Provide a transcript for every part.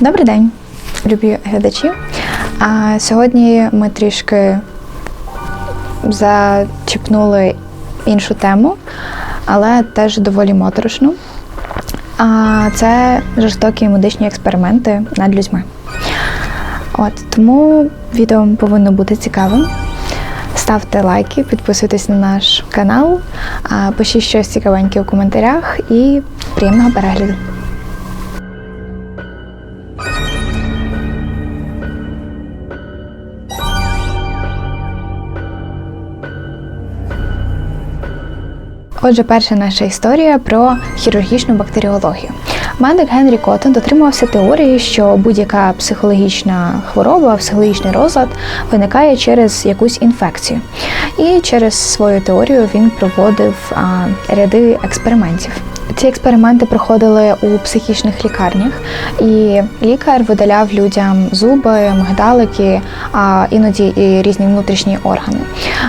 Добрий день, любі глядачі. А Сьогодні ми трішки зачіпнули іншу тему, але теж доволі моторошну. А це жорстокі медичні експерименти над людьми. От тому відео повинно бути цікавим. Ставте лайки, підписуйтесь на наш канал, пишіть щось цікавеньке у коментарях і приємного перегляду. Отже, перша наша історія про хірургічну бактеріологію. Медик Генрі Коттон дотримувався теорії, що будь-яка психологічна хвороба, психологічний розлад виникає через якусь інфекцію. І через свою теорію він проводив а, ряди експериментів. Ці експерименти проходили у психічних лікарнях, і лікар видаляв людям зуби, мигдалики, а іноді і різні внутрішні органи.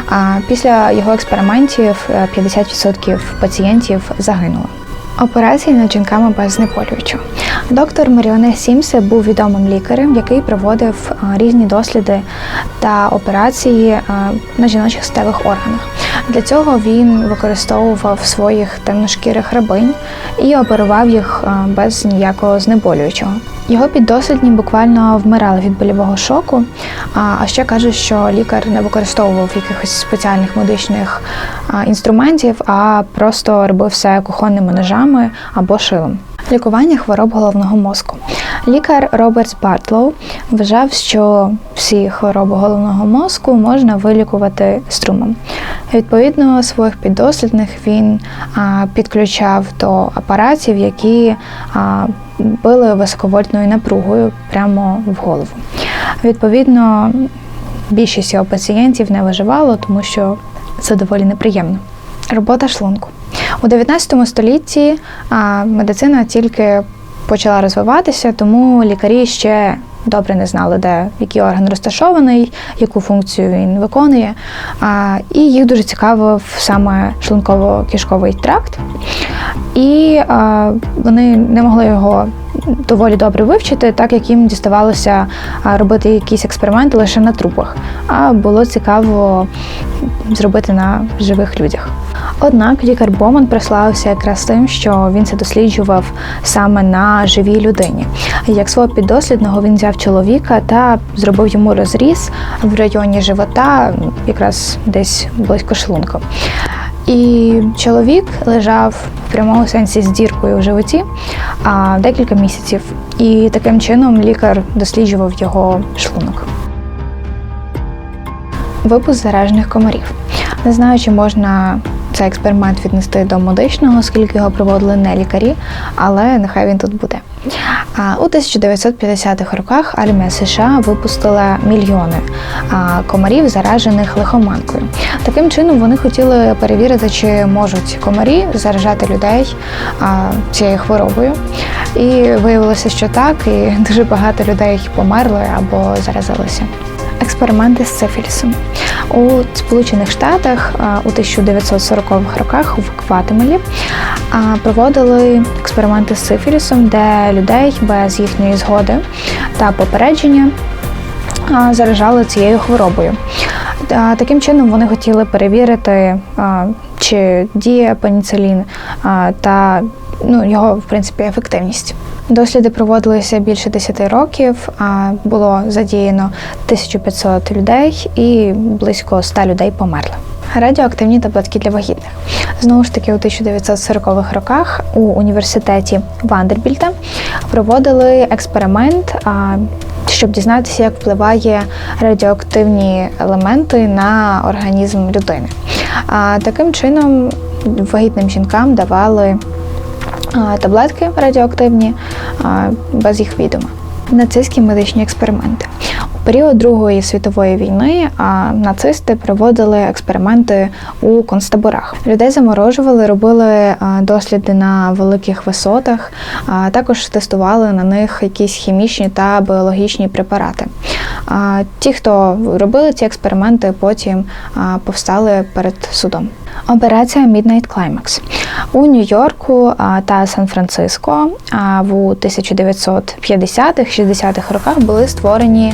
А після його експериментів е, 50% пацієнтів загинуло. Операції над жінками без знеболюючого. Доктор Маріоне Сімсе був відомим лікарем, який проводив різні досліди та операції на жіночих статевих органах. Для цього він використовував своїх темношкірих рабинь і оперував їх без ніякого знеболюючого. Його піддослідні буквально вмирали від больового шоку. А ще кажуть, що лікар не використовував якихось спеціальних медичних інструментів, а просто робив все кухонними ножами або шилом. Лікування хвороб головного мозку. Лікар Робертс Бартлоу вважав, що всі хвороби головного мозку можна вилікувати струмом. Відповідно, своїх піддослідних він а, підключав до апаратів, які а, били високовольтною напругою прямо в голову. Відповідно, більшість його пацієнтів не виживало, тому що це доволі неприємно. Робота шлунку. У 19 столітті медицина тільки почала розвиватися, тому лікарі ще добре не знали, де який орган розташований, яку функцію він виконує. І їх дуже цікавив саме шлунково-кишковий тракт. І вони не могли його доволі добре вивчити, так як їм діставалося робити якісь експерименти лише на трупах. А було цікаво зробити на живих людях. Однак лікар Боман прославився якраз тим, що він це досліджував саме на живій людині. Як свого піддослідного він взяв чоловіка та зробив йому розріз в районі живота, якраз десь близько шлунку. І чоловік лежав в прямому сенсі з діркою в животі а, декілька місяців. І таким чином лікар досліджував його шлунок. Випуск заражених комарів. Не знаю, чи можна цей експеримент віднести до медичного, оскільки його проводили не лікарі, але нехай він тут буде. А у 1950-х роках армія США випустила мільйони комарів, заражених лихоманкою. Таким чином вони хотіли перевірити, чи можуть комарі заражати людей цією хворобою. І виявилося, що так, і дуже багато людей померли або заразилися. Експерименти з сифілісом. У Сполучених Штатах у 1940-х роках в Гватемелі проводили експерименти з сифілісом, де людей без їхньої згоди та попередження заражали цією хворобою. Таким чином вони хотіли перевірити, чи діє пеніцилін та ну, його, в принципі, ефективність. Досліди проводилися більше 10 років, а було задіяно 1500 людей і близько 100 людей померли. Радіоактивні таблетки для вагітних. Знову ж таки, у 1940-х роках у університеті Вандербільта проводили експеримент, щоб дізнатися, як впливає радіоактивні елементи на організм людини. А, Таким чином вагітним жінкам давали таблетки радіоактивні без їх відома. Нацистські медичні експерименти. У період Другої світової війни нацисти проводили експерименти у концтаборах. Людей заморожували, робили досліди на великих висотах, а також тестували на них якісь хімічні та біологічні препарати. Ті, хто робили ці експерименти, потім повстали перед судом. Операція Midnight Climax. У Нью-Йорку та Сан-Франциско в 1950-60-х роках були створені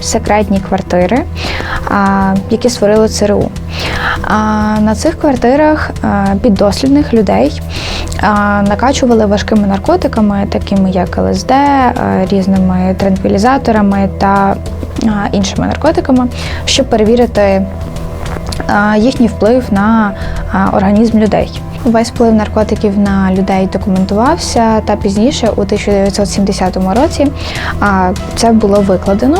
секретні квартири, які створили ЦРУ. На цих квартирах піддослідних людей накачували важкими наркотиками, такими як ЛСД, різними транквілізаторами та іншими наркотиками, щоб перевірити їхній вплив на організм людей. Весь вплив наркотиків на людей документувався, та пізніше, у 1970 році, це було викладено,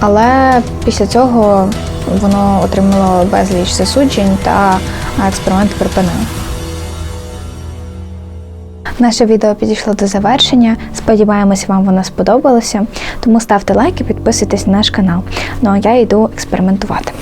але після цього воно отримало безліч засуджень та а, експерименти припинили. Наше відео підійшло до завершення. Сподіваємось, вам воно сподобалося. Тому ставте лайк і підписуйтесь на наш канал. Ну а я йду експериментувати.